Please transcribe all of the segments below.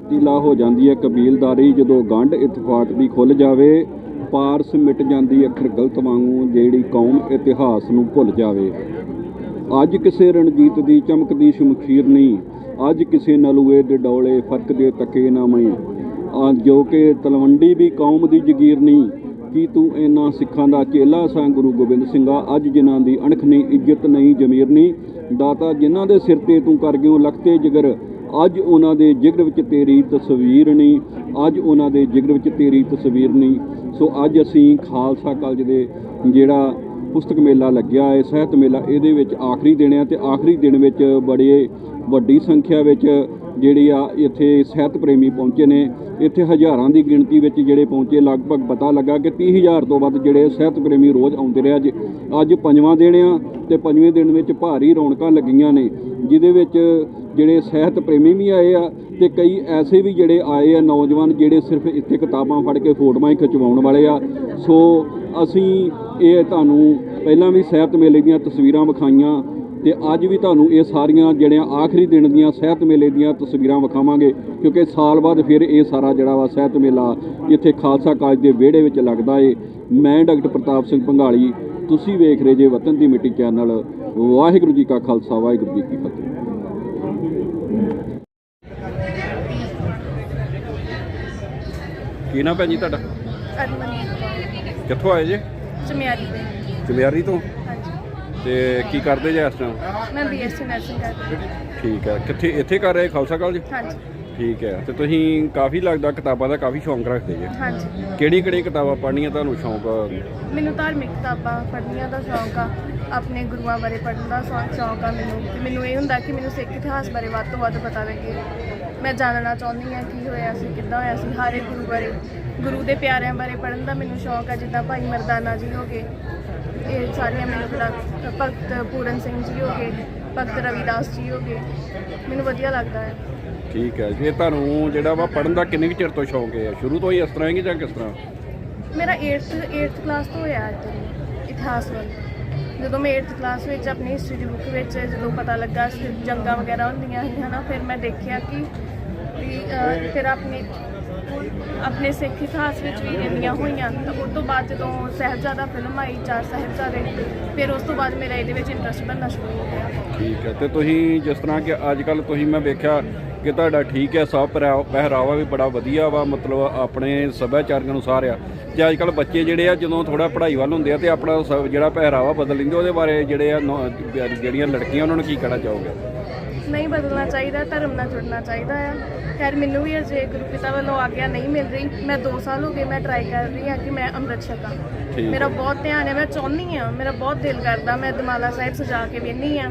ਤਬਦੀਲਾ ਹੋ ਜਾਂਦੀ ਹੈ। ਕਬੀਲਦਾਰੀ ਜਦੋਂ ਗੰਢ ਇਤਫਾਕ ਦੀ ਖੁੱਲ ਜਾਵੇ, ਪਾਰਸ ਮਿਟ ਜਾਂਦੀ ਅੱਖਰ ਗਲਤ ਵਾਂਗੂ, ਜਿਹੜੀ ਕੌਮ ਇਤਿਹਾਸ ਨੂੰ ਭੁੱਲ ਜਾਵੇ। ਅੱਜ ਕਿਸੇ ਰਣਜੀਤ ਦੀ ਚਮਕਦੀ ਸ਼ਮਸ਼ੀਰ ਨਹੀਂ, ਅੱਜ ਕਿਸੇ ਨਲੂਏ ਦੇ ਡੌਲੇ ਫ਼ਰਕ ਦੇ ਤਕੇ ਨਾ ਮੈਂ ਆ ਜੋ ਕਿ ਤਲਵੰਡੀ ਵੀ ਕੌਮ ਦੀ ਜਗੀਰ ਨਹੀਂ, ਕੀ ਤੂੰ ਇਹਨਾਂ ਸਿੱਖਾਂ ਦਾ ਚੇਲਾ ਸਾਂ ਗੁਰੂ ਗੋਬਿੰਦ ਸਿੰਘਾ? ਅੱਜ ਜਿਨ੍ਹਾਂ ਦੀ ਅਣਖ ਨਹੀਂ, ਇੱਜ਼ਤ ਨਹੀਂ, ਜ਼ਮੀਰ ਨਹੀਂ, ਦਾਤਾ ਜਿਨ੍ਹਾਂ ਦੇ ਸਿਰ ਤੇ ਤੂੰ ਕਰ ਗਿਓ, ਲਖਤੇ ਜਿਗਰ। ਅੱਜ ਉਹਨਾਂ ਦੇ ਜਿਗਰ ਵਿੱਚ ਤੇਰੀ ਤਸਵੀਰ ਨਹੀਂ, ਅੱਜ ਉਹਨਾਂ ਦੇ ਜਿਗਰ ਵਿੱਚ ਤੇਰੀ ਤਸਵੀਰ ਨਹੀਂ। ਸੋ ਅੱਜ ਅਸੀਂ ਖਾਲਸਾ ਕਾਲਜ ਦੇ ਜਿਹੜਾ ਪੁਸਤਕ ਮੇਲਾ ਲੱਗਿਆ ਹੈ, ਸਾਹਿਤ ਮੇਲਾ, ਇਹਦੇ ਵਿੱਚ ਆਖਰੀ ਦਿਨ ਹੈ ਤੇ ਆਖਰੀ ਦਿਨ ਵਿੱਚ ਬੜੇ ਵੱਡੀ ਸੰਖਿਆ ਵਿੱਚ ਜਿਹੜੀ ਆ, ਇੱਥੇ ਸਾਹਿਤ ਪ੍ਰੇਮੀ ਪਹੁੰਚੇ ਨੇ। ਇੱਥੇ ਹਜ਼ਾਰਾਂ ਦੀ ਗਿਣਤੀ ਵਿੱਚ ਜਿਹੜੇ ਪਹੁੰਚੇ, ਲਗਭਗ ਪਤਾ ਲੱਗਾ ਕਿ 30000 ਤੋਂ ਵੱਧ ਜਿਹੜੇ ਸਾਹਿਤ ਪ੍ਰੇਮੀ ਰੋਜ਼ ਆਉਂਦੇ ਰਹੇ ਅੱਜ ਅੱਜ ਪੰਜਵਾਂ ਦਿਨ ਆ ਤੇ ਪੰਜਵੇਂ ਦਿਨ ਵਿੱਚ ਭਾਰੀ ਰੌਣਕਾਂ ਲੱਗੀਆਂ ਨੇ, ਜਿਹਦੇ ਵਿੱਚ ਜਿਹੜੇ ਸਾਹਿਤ ਪ੍ਰੇਮੀ ਵੀ ਆਏ ਆ ਤੇ ਕਈ ਐਸੇ ਵੀ ਜਿਹੜੇ ਆਏ ਆ ਨੌਜਵਾਨ ਜਿਹੜੇ ਸਿਰਫ ਇੱਥੇ ਕਿਤਾਬਾਂ ਫੜ ਕੇ ਫੋਟੋਆਂ ਹੀ ਖਿਚਵਾਉਣ ਵਾਲੇ ਆ। ਸੋ ਅਸੀਂ ਇਹ ਤੁਹਾਨੂੰ ਪਹਿਲਾਂ ਵੀ ਸਾਹਿਤ ਮੇਲੇ ਦੀਆਂ ਤਸਵੀਰਾਂ ਵਿਖਾਈਆਂ ਤੇ ਅੱਜ ਵੀ ਤੁਹਾਨੂੰ ਇਹ ਸਾਰੀਆਂ ਜਿਹੜੀਆਂ ਆਖਰੀ ਦਿਨ ਦੀਆਂ ਸਾਹਿਤ ਮੇਲੇ ਦੀਆਂ ਤਸਵੀਰਾਂ ਵਿਖਾਵਾਂਗੇ ਕਿਉਂਕਿ ਸਾਲ ਬਾਅਦ ਫਿਰ ਇਹ ਸਾਰਾ ਜਿਹੜਾ ਵਾ ਸਾਹਿਤ ਮੇਲਾ ਇੱਥੇ ਖਾਲਸਾ ਕਾਲਜ ਦੇ ਵਿਹੜੇ ਵਿੱਚ ਲੱਗਦਾ ਏ। ਮੈਂ ਡਾਕਟਰ ਪ੍ਰਤਾਪ ਸਿੰਘ ਭੰਗਾਲੀ ਤੁਸੀਂ ਵੇਖ ਰਹੇ ਜੇ ਵਤਨ ਦੀ ਮਿੱਟੀ ਚੈਨਲ। ਵਾਹਿਗੁਰੂ ਜੀ ਕਾ ਖਾਲਸਾ, ਵਾਹਿਗੁਰੂ ਜੀ ਕੀ ਫਤਿਹ। ਕੀ ਨਾ ਭੈਣ ਜੀ ਤੁਹਾਡਾ? ਅਰਮਨ। ਕਿੱਥੋਂ ਆਏ ਜੇ? ਚਮਿਆਰੀ ਦੇ ਚਮਿਆਰੀ ਤੋਂ? ਹਾਂਜੀ। ਤੇ ਕੀ ਕਰਦੇ ਜੇ ਇਸ ਟਾਈਮ ਮੈਂ ਬੀਐਸਸੀ ਨਰਸਿੰਗ ਕਰਦੀ ਠੀਕ ਹੈ। ਕਿੱਥੇ ਇੱਥੇ ਕਰ ਰਹੇ ਖਾਲਸਾ ਕਾਲਜ ਹਾਂਜੀ। ਠੀਕ ਹੈ। ਤੇ ਤੁਸੀਂ ਕਾਫੀ ਲੱਗਦਾ ਕਿਤਾਬਾਂ ਦਾ ਕਾਫੀ ਸ਼ੌਂਕ ਰੱਖਦੇ ਜੇ। ਹਾਂਜੀ। ਕਿਹੜੀ ਕਿਹੜੀ ਕਿਤਾਬਾਂ ਪੜ੍ਹਨੀਆਂ ਤੁਹਾਨੂੰ ਸ਼ੌਂਕ? ਮੈਨੂੰ ਧਾਰਮਿਕ ਕਿਤਾਬਾਂ ਪੜ੍ਹਨੀਆਂ ਦਾ ਸ਼ੌਂਕ ਆ। ਆਪਣੇ ਗੁਰੂਆਂ ਬਾਰੇ ਪੜ੍ਹਨ ਦਾ ਸ਼ੌਂਕ ਆ ਮੈਨੂੰ। ਤੇ ਮੈਨੂੰ ਇਹ ਹੁੰਦਾ ਕਿ ਮੈਨੂੰ ਸਿੱਖ ਇਤਿਹਾਸ ਬਾਰੇ ਵੱਧ ਤੋਂ ਵੱਧ ਪਤਾ ਲੱਗੇ। ਮੈਂ ਜਾਣਨਾ ਚਾਹੁੰਦੀ ਹਾਂ ਕੀ ਹੋਇਆ ਸੀ ਕਿੱਦਾਂ ਹੋਇਆ ਸੀ ਹਰ ਗੁਰੂ ਬਾਰੇ ਗੁਰੂ ਦੇ ਪਿਆਰਿਆਂ ਬਾਰੇ ਪੜ੍ਹਨ ਦਾ ਮੈਨੂੰ ਸ਼ੌਂਕ ਆ ਜਿੱਦਾਂ ਭਾਈ ਮਰਦਾਨਾ ਜੀ ਹੋ ਗਏ। ਇਹ ਸਾਰੀਆਂ ਮੈਨੂੰ ਬੜਾ ਭਗਤ ਪੂਰਨ ਸਿੰਘ ਜੀ ਹੋ ਗਏ ਭਗਤ ਰਵਿਦਾਸ ਜੀ ਹੋ ਗਏ। ਮੈਨੂੰ ਵਧੀਆ ਲੱਗਦਾ ਹੈ। ਠੀਕ ਹੈ ਜੇ ਤੁਹਾਨੂੰ ਜਿਹੜਾ ਵਾ ਪੜ੍ਹਨ ਦਾ ਕਿੰਨੇ ਕੁ ਚਿਰ ਤੋਂ ਸ਼ੌਂਕ ਹੈ? ਸ਼ੁਰੂ ਤੋਂ ਹੀ ਇਸ ਤਰ੍ਹਾਂ ਹੈ ਕਿ ਜਾਂ ਕਿਸ ਤਰ੍ਹਾਂ? ਮੇਰਾ 8th 8th ਕਲਾਸ ਤੋਂ ਹੋਇਆ ਇਤਿਹਾਸ ਵੱਲ। ਜਦੋਂ ਮੈਂ 8th ਕਲਾਸ ਵਿੱਚ ਆਪਣੀ ਹਿਸਟਰੀ ਦੀ ਬੁੱਕ ਵਿੱਚ ਜਦੋਂ ਪਤਾ ਲੱਗਾ ਜੰਗਾਂ ਵਗੈਰਾ ਹੁੰਦੀਆਂ ਸੀ ਹਨਾ ਫਿਰ ਮੈਂ ਦੇਖਿਆ ਕਿ ਵੀ ਅਹ, ਫਿਰ ਆਪਣੇ ਆਪਣੇ ਸਿੱਖ ਇਤਿਹਾਸ ਵਿੱਚ ਵੀ ਇੰਨੀਆਂ ਹੋਈਆਂ। ਤਾਂ ਉਸ ਤੋਂ ਬਾਅਦ ਜਦੋਂ ਸਾਹਿਬਜ਼ਾਦਾ ਫਿਲਮ ਆਈ ਚਾਰ ਸਾਹਿਬਜ਼ਾਦੇ ਫਿਰ ਉਸ ਤੋਂ ਬਾਅਦ ਮੇਰਾ ਇਹਦੇ ਵਿੱਚ ਇੰਟਰਸਟ ਬਣਨਾ ਸ਼ੁਰੂ ਹੋ ਗਿਆ। ਠੀਕ ਹੈ ਤੇ ਤੁਸੀਂ ਜਿਸ ਤਰ੍ਹਾਂ ਕਿ ਅੱਜ ਕੱਲ ਤੁਸੀਂ ਮੈਂ ਵੇਖਿਆ ਕਿ ਤੁਹਾਡਾ ਠੀਕ ਹੈ, ਸਭ ਪਹਿਰਾ- ਪਹਿਰਾਵਾ ਵੀ ਬੜਾ ਵਧੀਆ ਵਾ, ਮਤਲਬ ਆਪਣੇ ਸੱਭਿਆਚਾਰਕ ਅਨੁਸਾਰ ਆ। ਤੇ ਅੱਜ ਕੱਲ ਬੱਚੇ ਜਿਹੜੇ ਆ, ਜਦੋਂ ਥੋੜਾ ਪੜ੍ਹਾਈ ਵੱਲ ਹੁੰਦੇ ਆ, ਤੇ ਆਪਣਾ ਸ- ਜਿਹੜਾ ਪਹਿਰਾਵਾ ਬਦਲ ਲੈਂਦੇ ਉਹਦੇ ਬਾਰੇ ਜਿਹੜੇ ਆ, ਨੌ- ਜਿਹੜੀਆਂ ਲੜਕੀਆਂ, ਉਹਨਾਂ ਨੂੰ ਕੀ ਕਹਿਣਾ ਚਾਹੋਗੇ? ਨਹੀਂ ਬਦਲਣਾ ਚਾਹੀਦਾ ਧਰਮ ਨਾਲ ਜੁੜਨਾ ਚਾਹੀਦਾ ਆ। ਖੈਰ ਮੈਨੂੰ ਵੀ ਅਜੇ ਗੁਰੂ ਪਿਤਾ ਵੱਲੋਂ ਆਗਿਆ ਨਹੀਂ ਮਿਲ ਰਹੀ। ਮੈਂ 2 ਸਾਲ ਹੋ ਗਏ ਮੈਂ ਟਰਾਈ ਕਰ ਰਹੀ ਹਾਂ ਕਿ ਮੈਂ ਅੰਮ੍ਰਿਤ ਛਕਾਂ। ਹੈ। ਮੇਰਾ ਬਹੁਤ ਧਿਆਨ ਹੈ ਮੈਂ ਚਾਹੁੰਦੀ ਹਾਂ ਮੇਰਾ ਬਹੁਤ ਦਿਲ ਕਰਦਾ ਮੈਂ ਦਮਾਲਾ ਸਾਹਿਬ ਸਜਾ ਕੇ ਵੇਖਣੀ ਆ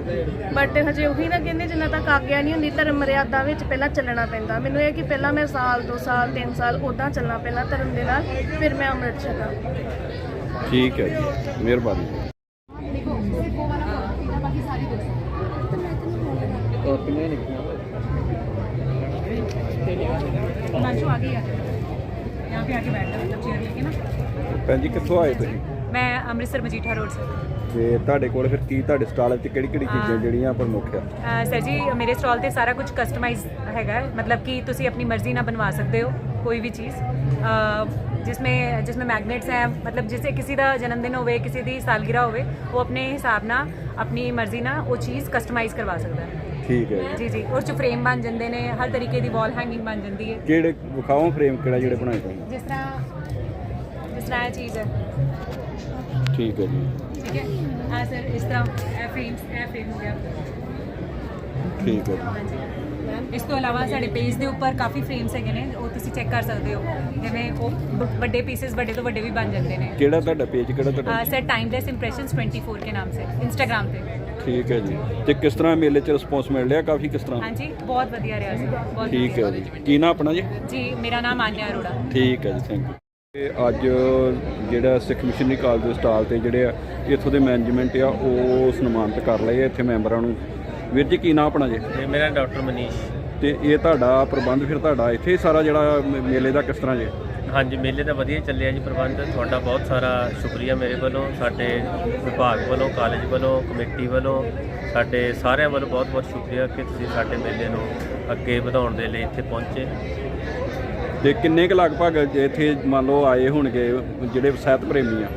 ਬਟ ਹਜੇ ਉਹੀ ਨਾ ਕਹਿੰਦੇ ਜਿੰਨਾ ਤੱਕ ਆਗਿਆ ਨਹੀਂ ਹੁੰਦੀ ਧਰਮ ਮਰਿਆਦਾ ਵਿੱਚ ਪਹਿਲਾਂ ਚੱਲਣਾ ਪੈਂਦਾ। ਮੈਨੂੰ ਇਹ ਕਿ ਪਹਿਲਾਂ ਮੈਂ ਸਾਲ 2 ਸਾਲ 3 ਸਾਲ ਉਦਾਂ ਚੱਲਣਾ ਪਹਿਲਾਂ ਧਰਮ ਦੇ ਨਾਲ ਫਿਰ ਮੈਂ ਅੰਮ੍ਰਿਤ ਛਕਾਂ। ਠੀਕ ਹੈ ਜੀ ਮਿਹਰਬਾਨੀ। ਕਿੰਨੇ ਨਿਕਲੀਆਂ ਨਾਚੋ ਆ ਗਈ ਆ ਯਹਾਂ ਮਤਲਬ ਚੇਅਰ ਲੈ ਕੇ ਨਾ ਭੈਣ ਜੀ ਕਿੱਥੋਂ ਆਏ ਤੁਸੀਂ? ਮੈਂ ਅੰਮ੍ਰਿਤਸਰ ਮਜੀਠਾ ਰੋਡ ਸਰ। ਤੇ ਤੁਹਾਡੇ ਕੋਲ ਫਿਰ ਕੀ ਤੁਹਾਡੇ ਸਟਾਲ ਵਿੱਚ ਕਿਹੜੀ ਕਿਹੜੀ ਚੀਜ਼ਾਂ ਜਿਹੜੀਆਂ ਪ੍ਰਮੁੱਖ ਆ ਸਰ ਜੀ ਮੇਰੇ ਸਟਾਲ ਤੇ ਸਾਰਾ ਕੁਝ ਕਸਟਮਾਈਜ਼ ਹੈਗਾ ਮਤਲਬ ਕਿ ਤੁਸੀਂ ਆਪਣੀ ਮਰਜ਼ੀ ਨਾਲ ਬਣਵਾ ਸਕਦੇ ਹੋ ਕੋਈ ਵੀ ਚੀਜ਼। जिसमें जिसमें मैग्नेट्स हैं मतलब जैसे किसी का जन्मदिन होवे किसी की सालगिरह होवे वो अपने हिसाब ना अपनी मर्जी ना वो चीज़ कस्टमाइज़ करवा सकता है ਠੀਕ ਹੈ ਜੀ। ਜੀ ਉਸ ਚ ਫਰੇਮ ਬਣ ਜਾਂਦੇ ਨੇ ਹਰ ਤਰੀਕੇ ਦੀ ਵਾਲ ਹੈਂਗਿੰਗ ਬਣ ਜਾਂਦੀ ਹੈ। ਕਿਹੜੇ ਵਿਖਾਓ ਫਰੇਮ ਕਿਹੜਾ ਜਿਹੜੇ ਬਣਾਏ ਤੁਸੀਂ ਜਿਸ ਤਰ੍ਹਾਂ ਜਿਸ ਤਰ੍ਹਾਂ ਚੀਜ਼ ਹੈ। ਠੀਕ ਹੈ ਜੀ। ਠੀਕ ਹੈ? ਆ ਸਰ ਇਸ ਤਰ੍ਹਾਂ ਇਹ ਫਰੇਮ ਇਹ ਫਰੇਮ ਹੋ ਗਿਆ। ਠੀਕ ਹੈ ਜੀ। ਇਸ ਤੋਂ ਇਲਾਵਾ ਸਾਡੇ ਪੇਜ ਦੇ ਉੱਪਰ ਕਾਫੀ ਫਰੇਮਸ ਹੈਗੇ ਨੇ ਉਹ ਤੁਸੀਂ ਚੈੱਕ ਕਰ ਸਕਦੇ ਹੋ। ਜਿਵੇਂ ਉਹ ਵੱਡੇ ਪੀਸਸ ਵੱਡੇ ਤੋਂ ਵੱਡੇ ਵੀ ਬਣ ਜਾਂਦੇ ਨੇ। ਕਿਹੜਾ ਤੁਹਾਡਾ ਪੇਜ ਕਿਹੜਾ ਤੁਹਾਡਾ? ਸਰ ਟਾਈਮਲੈਸ ਇੰਪ੍ਰੈਸ਼ਨਸ 24 ਕੇ ਨਾਮ ਸੇ ਇੰਸਟਾਗ੍ਰam ਤੇ। ਠੀਕ ਹੈ ਜੀ। ਤੇ ਕਿਸ ਤਰ੍ਹਾਂ ਮੇਲੇ 'ਚ ਰਿਸਪੌਂਸ ਮਿਲ ਰਿਹਾ? ਕਾਫੀ ਕਿਸ ਤਰ੍ਹਾਂ? ਹਾਂਜੀ ਬਹੁਤ ਵਧੀਆ ਰਿਹਾ ਜੀ ਬਹੁਤ ਠੀਕ ਹੈ ਜੀ। ਕੀ ਨਾਮ ਆਪਣਾ ਜੀ? ਜੀ ਮੇਰਾ ਨਾਮ ਆਨਿਆ ਅਰੋੜਾ। ਠੀਕ ਹੈ ਜੀ ਥੈਂਕ ਯੂ ਤੇ ਅੱਜ ਜਿਹੜਾ ਸਿੱਖ ਮਿਸ਼ਨਰੀ ਕਾਲਜ ਦੇ ਸਟਾਲ ਤੇ ਜਿਹੜੇ ਆ ਇੱਥੋਂ ਦੇ ਮੈਨੇਜਮੈਂਟ ਆ ਉਹ ਸਨਮਾਨਿਤ ਕਰ ਲਏ ਇੱਥੇ ਮੈਂਬਰਾਂ ਨੂੰ। ਵੀਰ ਜੀ ਕੀ ਨਾਮ ਆਪਣਾ ਜੀ? ਮੇਰਾ ਡਾਕਟਰ ਮਨੀਸ਼। ਤੇ ਇਹ ਤੁਹਾਡਾ ਪ੍ਰਬੰਧ ਫਿਰ ਤੁਹਾਡਾ ਇੱਥੇ ਸਾਰਾ ਜਿਹੜਾ ਮੇਲੇ ਦਾ ਕਿਸ ਤਰ੍ਹਾਂ ਜੀ? ਹਾਂਜੀ ਮੇਲੇ ਤਾਂ ਵਧੀਆ ਚੱਲਿਆ ਜੀ ਪ੍ਰਬੰਧ। ਤੁਹਾਡਾ ਬਹੁਤ ਸਾਰਾ ਸ਼ੁਕਰੀਆ ਮੇਰੇ ਵੱਲੋਂ ਸਾਡੇ ਵਿਭਾਗ ਵੱਲੋਂ ਕਾਲਜ ਵੱਲੋਂ ਕਮੇਟੀ ਵੱਲੋਂ। ਸਾਡੇ ਸਾਰਿਆਂ ਵੱਲੋਂ ਬਹੁਤ ਬਹੁਤ ਸ਼ੁਕਰੀਆ ਕਿ ਤੁਸੀਂ ਸਾਡੇ ਮੇਲੇ ਨੂੰ ਅੱਗੇ ਵਧਾਉਣ ਦੇ ਲਈ ਇੱਥੇ ਪਹੁੰਚੇ। ਤੇ ਕਿੰਨੇ ਕੁ ਲਗਭਗ ਇੱਥੇ ਮੰਨ ਲਓ ਆਏ ਹੋਣਗੇ ਜਿਹੜੇ ਸਾਹਿਤ ਪ੍ਰੇਮੀ ਆ?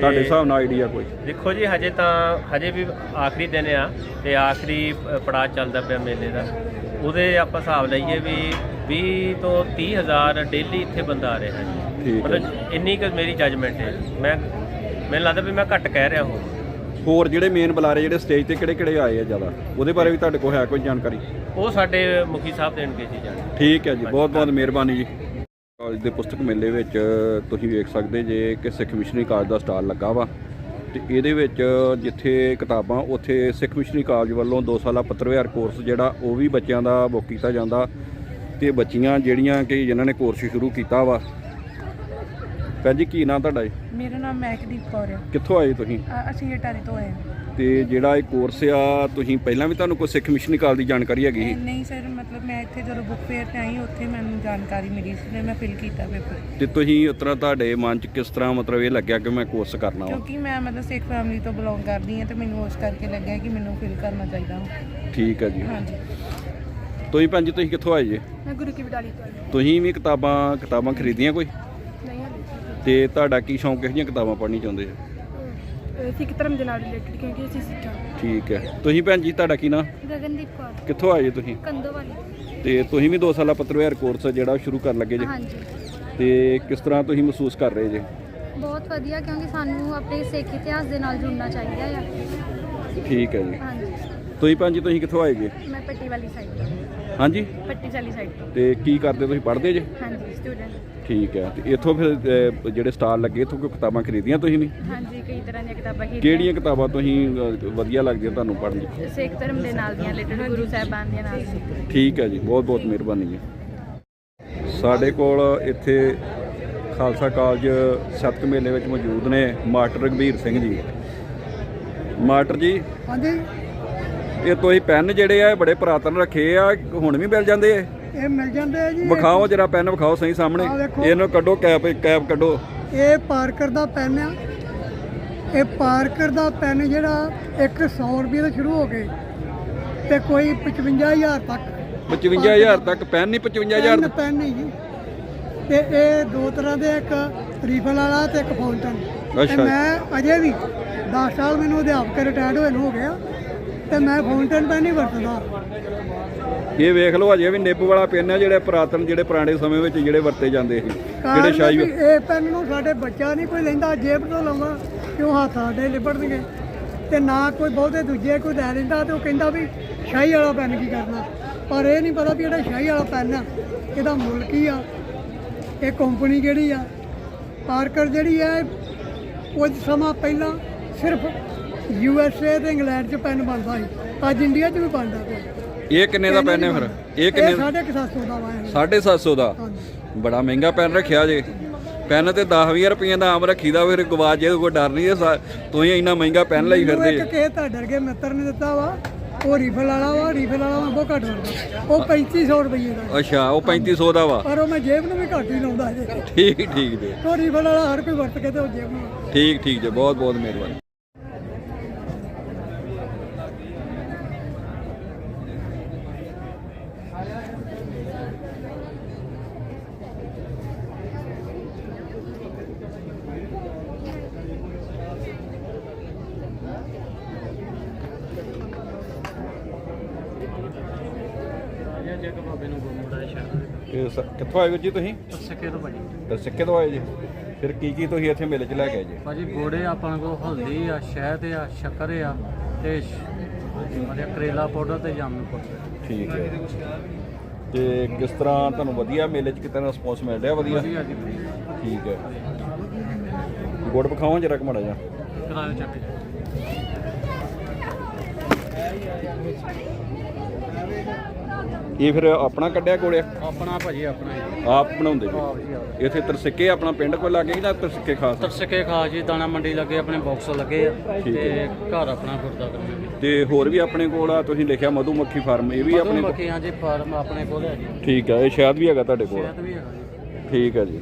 ਤੁਹਾਡੇ ਹਿਸਾਬ ਨਾਲ ਆਈਡੀਆ ਕੋਈ? ਦੇਖੋ ਜੀ ਹਜੇ ਤਾਂ ਹਜੇ ਵੀ ਆਖਰੀ ਦਿਨ ਆ ਤੇ ਆਖਰੀ ਪੜਾਅ ਚੱਲਦਾ ਪਿਆ ਮੇਲੇ ਦਾ। ਉਹਦੇ ਆਪਾਂ ਹਿਸਾਬ ਲਈਏ ਵੀ 20 ਤੋਂ 30 ਹਜ਼ਾਰ ਡੇਲੀ ਇੱਥੇ ਬੰਦਾ ਆ ਰਿਹਾ ਹੈ। ਮਤਲਬ ਇੰਨੀ ਕੁ ਮੇਰੀ ਜੱਜਮੈਂਟ ਹੈ। ਮੈਂ ਮੈਨੂੰ ਲੱਗਦਾ ਵੀ ਮੈਂ ਘੱਟ ਕਹਿ ਰਿਹਾ ਹਾਂ ਹੋਰ ਜਿਹੜੇ ਮੇਨ ਬੁਲਾਰੇ ਜਿਹੜੇ ਸਟੇਜ ਤੇ ਕਿਹੜੇ ਕਿਹੜੇ ਆਏ ਆ ਜ਼ਿਆਦਾ? ਉਹਦੇ ਬਾਰੇ ਵੀ ਤੁਹਾਡੇ ਕੋਲ ਹੈ ਕੋਈ ਜਾਣਕਾਰੀ? ਉਹ ਸਾਡੇ ਮੁਖੀ ਸਾਹਿਬ ਦੇਣਗੇ ਜੀ ਜਾਣ ਠੀਕ ਹੈ ਜੀ ਬਹੁਤ ਬਹੁਤ ਮਿਹਰਬਾਨੀ ਜੀ। ਕਾਲਜ ਦੇ ਪੁਸਤਕ ਮੇਲੇ ਵਿੱਚ ਤੁਸੀਂ ਵੇਖ ਸਕਦੇ ਜੇ ਕਿ ਸਿੱਖ ਮਿਸ਼ਨਰੀ ਕਾਲਜ ਦਾ ਸਟਾਲ ਲੱਗਾ ਵਾ। ਤੇ ਇਹਦੇ ਵਿੱਚ ਜਿੱਥੇ ਕਿਤਾਬਾਂ ਉੱਥੇ ਸਿੱਖ ਮਿਸ਼ਨਰੀ ਕਾਲਜ ਵੱਲੋਂ 2 ਸਾਲਾ ਪੱਤਰਵਿਹਾਰ ਕੋਰਸ ਜਿਹੜਾ ਉਹ ਵੀ ਬੱਚਿਆਂ ਦਾ ਬੁੱਕ ਕੀਤਾ ਜਾਂਦਾ ਤੇ ਬੱਚੀਆਂ ਜਿਹੜੀਆਂ ਕਿ ਜਿਨ੍ਹਾਂ ਨੇ ਕੋਰਸ ਸ਼ੁਰੂ ਕੀਤਾ ਵਾ। ਭੈਣ ਜੀ ਕੀ ਨਾਂ ਤੁਹਾਡਾ ਜੀ? ਮੇਰਾ ਨਾਮ ਮਹਿਕਦੀਪ ਕੌਰ ਹੈ। ਕਿੱਥੋਂ ਆਏ ਤੁਸੀਂ? ਅ- ਅਸੀਂ ਅਟਾਰੀ ਤੋਂ ਆਏ ਹਾਂ। ਤੇ ਜਿਹੜਾ ਇਹ ਕੋਰਸ ਆ ਤੁਸੀਂ ਪਹਿਲਾਂ ਵੀ ਤੁਹਾਨੂੰ ਕੋਈ ਸਿੱਖ ਮਿਸ਼ਨਰੀ ਕਾਲਜ ਦੀ ਜਾਣਕਾਰੀ ਹੈਗੀ ਸੀ? ਨਹੀਂ ਸਰ ਮਤਲਬ ਮੈਂ ਇੱਥੇ ਜਦੋਂ ਬੁੱਕ ਫੇਅਰ ਤੇ ਆਈ ਉੱਥੇ ਮੈਨੂੰ ਜਾਣਕਾਰੀ ਮਿਲੀ ਸੀ ਮੈਂ ਫਿਲ ਕੀਤਾ ਪੇਪਰ ਤੇ ਤੁਸੀਂ ਉਸ ਤਰ੍ਹਾਂ ਤੁਹਾਡੇ ਮਨ 'ਚ ਕਿਸ ਤਰ੍ਹਾਂ ਮਤਲਬ ਇਹ ਲੱਗਿਆ ਕਿ ਮੈਂ ਕੋਰਸ ਕਰਨਾ ਵਾ? ਕਿਉਂਕਿ ਮੈਂ ਮਤਲਬ ਸਿੱਖ ਫੈਮਿਲੀ ਤੋਂ ਬਿਲੋਂਗ ਕਰਦੀ ਹਾਂ ਤੇ ਮੈਨੂੰ ਉਸ ਕਰਕੇ ਲੱਗਿਆ ਕਿ ਮੈਨੂੰ ਫਿਲ ਕਰਨਾ ਚਾਹੀਦਾ ਵਾ। ਠੀਕ ਹੈ ਜੀ। ਹਾਂਜੀ। ਤੁਸੀਂ ਭੈਣ ਜੀ ਤੁਸੀਂ ਕਿੱਥੋਂ ਆਏ ਜੀ? ਮੈਂ ਗੁਰੂ ਕੀ ਬਡਾਲੀ ਤੋਂ ਆਈ। ਤੁਸੀਂ ਵੀ ਕਿਤਾਬਾਂ ਕਿਤਾਬਾਂ ਖਰੀਦੀਆਂ ਕੋਈ? ਨਹੀਂ ਹਾਲੇ ਤੇ ਤੁਹਾਡਾ ਕੀ ਸ਼ੌਂਕ ਕਿਹੋ ਜਿਹੀਆਂ ਕਿਤਾਬਾਂ ਪੜ੍ਹਨੀ ਚਾਹੁੰਦੇ ਹੋ? ਸਿੱਖ ਧਰਮ ਦੇ ਨਾਲ ਰਿਲੇਟਡ ਕਿਉਂਕਿ ਅਸੀਂ ਸਿੱਖਾਂ। ਠੀਕ ਹੈ। ਤੁਸੀਂ ਭੈਣ ਜੀ ਤੁਹਾਡਾ ਕੀ ਨਾਂ? ਗਗਨਦੀਪ ਕੌਰ। ਕਿੱਥੋਂ ਆਏ ਜੀ ਤੁਸੀਂ? ਕੰਦੋ ਵਾਲੀ ਤੇ ਤੁਸੀਂ ਵੀ 2 ਸਾਲਾ ਪੱਤਰਵਿਹਾਰ ਕੋਰਸ ਜਿਹੜਾ ਸ਼ੁਰੂ ਕਰਨ ਲੱਗੇ ਜੀ। ਹਾਂਜੀ। ਤੇ ਕਿਸ ਤਰ੍ਹਾਂ ਤੁਸੀਂ ਮਹਿਸੂਸ ਕਰ ਰਹੇ ਜੀ? ਬਹੁਤ ਵਧੀਆ ਕਿਉਂਕਿ ਸਾਨੂੰ ਆਪਣੇ ਸਿੱਖ ਇਤਿਹਾਸ ਦੇ ਨਾਲ ਜੁੜਨਾ ਚਾਹੀਦਾ ਆ। ਠੀਕ ਹੈ ਜੀ। ਹਾਂਜੀ। ਤੁਸੀਂ ਭੈਣ ਜੀ ਤੁਸੀਂ ਕਿੱਥੋਂ ਆਏ ਜੀ? ਮੈਂ ਪੱਟੀ ਵਾਲੀ ਸਾਈਡ ਤੋਂ। ਹਾਂਜੀ। ਪੱਟੀ ਵਾਲੀ ਸਾਈਡ ਤੋਂ। ਤੇ ਕੀ ਕਰਦੇ ਤੁਸੀਂ ਪੜ੍ਹਦੇ ਜੀ? ਹਾਂਜੀ ਸਟੂਡੈਂਟ ਠੀਕ ਹੈ। ਤੇ ਇੱਥੋਂ ਫਿਰ ਅਹ, ਜਿਹੜੇ ਸਟਾਲ ਲੱਗੇ ਇੱਥੋਂ ਕੋਈ ਕਿਤਾਬਾਂ ਖਰੀਦੀਆਂ ਤੁਸੀਂ ਵੀ? ਹਾਂਜੀ ਕਈ ਤਰ੍ਹਾਂ ਦੀਆਂ ਕਿਤਾਬਾਂ ਹੀ ਕਿਹੜੀਆਂ ਕਿਤਾਬਾਂ ਤੁਸੀਂ ਅਹ, ਵਧੀਆ ਲੱਗਦੀਆਂ ਤੁਹਾਨੂੰ ਪੜ੍ਹਨ ਲਈ ਸਿੱਖ ਧਰਮ ਦੇ ਨਾਲ ਦੀਆਂ ਰਿਲੇਟਡ ਗੁਰੂ ਸਾਹਿਬਾਨ ਦੀਆਂ ਨਾਲ। ਦੀਆਂ। ਠੀਕ ਹੈ ਜੀ ਬਹੁਤ ਬਹੁਤ ਮਿਹਰਬਾਨੀ ਜੀ। ਸਾਡੇ ਕੋਲ ਇੱਥੇ ਖਾਲਸਾ ਕਾਲਜ ਸਤਕ ਮੇਲੇ ਵਿੱਚ ਮੌਜੂਦ ਨੇ ਮਾਸਟਰ ਰਘਬੀਰ ਸਿੰਘ ਜੀ। ਮਾਸਟਰ ਜੀ ਹਾਂਜੀ। ਇਹ ਤੁਸੀਂ ਪੈਨ ਜਿਹੜੇ ਆ ਇਹ ਬੜੇ ਪੁਰਾਤਨ ਰੱਖੇ ਆ ਹੁਣ ਵੀ ਮਿਲ ਜਾਂਦੇ ਆ? ਇਹ ਮਿਲ ਜਾਂਦੇ ਆ ਜੀ। ਵਿਖਾਓ ਜਰਾ ਪੈਨ ਵਿਖਾਓ ਸਹੀ ਸਾਹਮਣੇ। ਆਹ ਵੇਖੋ। ਇਹਨੂੰ ਕੱਢੋ ਕੈਪ ਕੈਪ ਕੱਢੋ। ਇਹ ਪਾਰਕਰ ਦਾ ਪੈਨ ਆ। ਇਹ ਪਾਰਕਰ ਦਾ ਪੈਨ ਜਿਹੜਾ 100 ਰੁਪਏ ਤੋਂ ਸ਼ੁਰੂ ਹੋ ਕੇ ਤੇ ਕੋਈ 55000 ਤੱਕ। 55000 ਤੱਕ ਪੈਨ ਨਹੀਂ 55000 ਪੈਨ ਪੈਨ ਨਹੀਂ ਜੀ। ਤੇ ਇਹ ਦੋ ਤਰ੍ਹਾਂ ਦੇ ਇੱਕ ਰੀਫਲ ਵਾਲਾ ਤੇ ਇੱਕ ਫਾਊਂਟਨ ਅੱਛਾ। ਤੇ ਮੈਂ ਅਜੇ ਵੀ 10 ਸਾਲ ਮੈਨੂੰ ਅਧਿਆਪਕ ਰਿਟਾਇਰਡ ਹੋਏ ਨੂੰ ਹੋ ਗਿਆ। ਤੇ ਮੈਂ ਫਾਊਂਟਨ ਪੈਨ ਹੀ ਵਰਤਦਾ। ਇਹ ਵੇਖ ਲਓ ਅਜੇ ਵੀ ਨਿੱਬ ਵਾਲਾ ਪੈਨ ਆ ਜਿਹੜੇ ਪੁਰਾਤਨ ਜਿਹੜੇ ਪੁਰਾਣੇ ਸਮੇਂ ਵਿੱਚ ਜਿਹੜੇ ਵਰਤੇ ਜਾਂਦੇ ਸੀ ਜਿਹੜੇ ਵੀ ਇਹ ਪੈਨ ਨੂੰ ਸਾਡੇ ਬੱਚਾ ਨਹੀਂ ਕੋਈ ਲੈਂਦਾ ਜੇਬ ਤੋਂ ਲਾਉਣਾ ਕਿਉਂ ਹੱਥ ਸਾਡੇ ਲਿਬੜਨਗੇ? ਤੇ ਨਾ ਕੋਈ ਬਹੁਤੇ ਦੂਜੇ ਕੋਈ ਲੈ ਲੈਂਦਾ ਤੇ ਉਹ ਕਹਿੰਦਾ ਵੀ ਸ਼ਾਹੀ ਵਾਲਾ ਪੈਨ ਕੀ ਕਰਨਾ? ਪਰ ਇਹ ਨਹੀਂ ਪਤਾ ਵੀ ਜਿਹੜਾ ਸ਼ਾਹੀ ਵਾਲਾ ਪੈਨ ਆ ਇਹਦਾ ਮੁੱਲ ਕੀ ਆ? ਇਹ ਕੰਪਨੀ ਕਿਹੜੀ ਆ? ਪਾਰਕਰ ਜਿਹੜੀ ਹੈ ਕੁਝ ਸਮਾਂ ਪਹਿਲਾਂ ਸਿਰਫ ਯੂ ਐਸ ਏ ਤੇ ਇੰਗਲੈਂਡ 'ਚ ਪੈਨ ਬਣਦਾ ਸੀ ਅੱਜ ਇੰਡੀਆ 'ਚ ਵੀ ਬਣਦਾ ਪਿਆ। ਇਹ ਕਿੰਨੇ ਦਾ ਹੈ ਫਿਰ? ਇਹ ਕਿੰਨੇ ਇਹ ਸਾਢੇ ਕੁ ਸੱਤ ਸੌ ਦਾ ਵਾ ਇਹ। 750 ਦਾ? ਬੜਾ ਮਹਿੰਗਾ ਪੈਨ ਰੱਖਿਆ ਜੇ। ਪੈਨ ਤੇ 10-20 ਰੁਪਈਆਂ ਦਾ ਆਮ ਰੱਖੀਦਾ ਫਿਰ ਗਵਾਚ ਜੇ ਕੋਈ ਡਰ ਨਹੀਂ ਇਹ ਤੁਸੀਂ ਇੰਨਾ ਮਹਿੰਗਾ ਪੈਨ ਲਈ ਫਿਰਦੇ। ਇੱਕ ਕਿਸੇ ਤਾਂ ਡਰ ਕੇ ਮਿੱਤਰ ਨੇ ਦਿੱਤਾ ਵਾ। ਉਹ ਰੀਫਲ ਵਾਲਾ ਵਾ ਰੀਫਲ ਵਾਲਾ ਮੈਂ ਬਹੁਤ ਘੱਟ ਵਰਤਦਾ। ਉਹ 3500 ਰੁਪਏ ਦਾ। ਅੱਛਾ ਉਹ 3500 ਦਾ ਵਾ। ਪਰ ਉਹ ਮੈਂ ਜੇਬ ਨੂੰ ਵੀ ਘੱਟ ਹੀ ਲਾਉਂਦਾ ਜੇ। ਠੀਕ ਠੀਕ ਜੀ। ਉਹ ਰੀਫਲ ਵਾਲਾ ਹਰ ਕੋਈ ਵਰਤ ਕੇ ਤੇ ਉਹ ਜੇਬ ਨੂੰ ਠੀਕ ਠੀਕ ਜੀ। ਬਹੁਤ ਬਹੁਤ ਮਿਹਰਬਾਨੀ। ਇਹ ਸ- ਕਿੱਥੋਂ ਆਏ ਵੀਰ ਜੀ ਤੁਸੀਂ? ਸਿੱਕੇ ਤੋਂ ਭਾਜੀ। ਤੇ ਸਿੱਕੇ ਤੋਂ ਆਏ ਜੀ। ਫਿਰ ਕੀ ਕੀ ਤੁਸੀਂ ਇੱਥੇ ਮੇਲੇ 'ਚ ਲੈ ਕੇ ਆਏ ਜੀ? ਭਾਜੀ ਗੋੜੇ ਆਪਾਂ ਕੋਲ ਹਲਦੀ ਆ ਸ਼ਹਿਦ ਆ ਸ਼ੱਕਰ ਆ ਤੇ ਮਰਿਆ ਕਰੇਲਾ ਪਾਊਡਰ ਤੇ ਜਾਮਨ ਪਾਊਡਰ। ਠੀਕ ਹੈ। ਤੇ ਕਿਸ ਤਰ੍ਹਾਂ ਤੁਹਾਨੂੰ ਵਧੀਆ ਮੇਲੇ 'ਚ ਕਿਤੇ ਰਿਸਪੌਂਸ ਮਿਲ ਰਿਹਾ ਵਧੀਆ? ਵਧੀਆ ਜੀ ਠੀਕ ਹੈ। ਗੁੜ ਪਖਾਓ ਜਰਾ ਕਮੜਾ ਜਾ ਕਰਾਇਓ ਚੱਕ ਜੀ ਇਹ ਫਿਰ ਆਪਣਾ ਕੱਢਿਆ ਕੋਲਿਆ ਆਪਣਾ ਭਾਜੀ ਆਪਣਾ ਹੀ। ਆਪ ਬਣਾਉਂਦੇ ਜੀ? ਆਪ ਜੀ ਇੱਥੇ ਤਰਸਿੱਕੇ ਆਪਣਾ ਪਿੰਡ ਕੋਲ ਲੱਗੇ ਨਾ ਤਰਸਿੱਕੇ ਖਾਸ? ਤਰਸਕੇ ਖਾਸ ਜੀ ਦਾਣਾ ਮੰਡੀ ਲੱਗੇ ਆਪਣੇ ਬਾਕਸ ਲੱਗੇ ਆ ਤੇ ਘਰ ਆਪਣਾ ਗੁਰਦਾ ਕਰਨਾ ਤੇ ਹੋਰ ਵੀ ਆਪਣੇ ਕੋਲ ਆ? ਤੁਸੀਂ ਲਿਖਿਆ ਮਧੂ ਮੱਖੀ ਫਾਰਮ ਇਹ ਵੀ ਆਪਣੇ ਕੋਲ? ਮੱਖੀਆਂ ਜੀ ਫਾਰਮ ਆਪਣੇ ਕੋਲ ਹੈ ਜੀ। ਠੀਕ ਹੈ ਇਹ ਸ਼ਾਇਦ ਵੀ ਹੈਗਾ ਤੁਹਾਡੇ ਕੋਲ? ਸ਼ਹਿਦ ਵੀ ਹੈਗਾ ਜੀ। ਠੀਕ ਹੈ ਜੀ।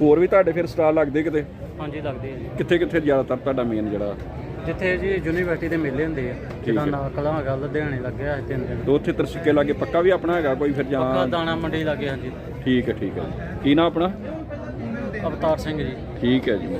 ਹੋਰ ਵੀ ਤੁਹਾਡੇ ਫਿਰ ਸਟਾਲ ਲੱਗਦੇ ਕਿਤੇ? ਹਾਂਜੀ ਲੱਗਦੇ ਆ ਜੀ। ਕਿੱਥੇ ਕਿੱਥੇ ਜ਼ਿਆਦਾਤਰ ਤੁਹਾਡਾ ਮੇਨ ਜਿਹੜਾ? ਜਿੱਥੇ ਜੀ ਯੂਨੀਵਰਸਿਟੀ ਦੇ ਮੇਲੇ ਹੁੰਦੇ ਆ ਜਿੱਦਾਂ ਹੈ। ਨਾਕਲਾਂ ਹੈਗਾ ਲੁਧਿਆਣੇ ਲੱਗਿਆ ਇਸ ਤਿੰਨ ਦਿਨ। ਤੇ ਉੱਥੇ ਤਰਸਿੱਕੇ ਲਾਗੇ ਪੱਕਾ ਵੀ ਆਪਣਾ ਹੈਗਾ ਕੋਈ ਫਿਰ ਪੱਕਾ ਜਾਂ ਦਾਣਾ ਮੰਡੀ ਲੱਗੇ ਹਾਂਜੀ। ਠੀਕ ਹੈ ਠੀਕ ਹੈ ਜੀ। ਕੀ ਨਾਮ ਆਪਣਾ? ਅਵਤਾਰ ਸਿੰਘ ਜੀ। ਠੀਕ ਹੈ ਜੀ।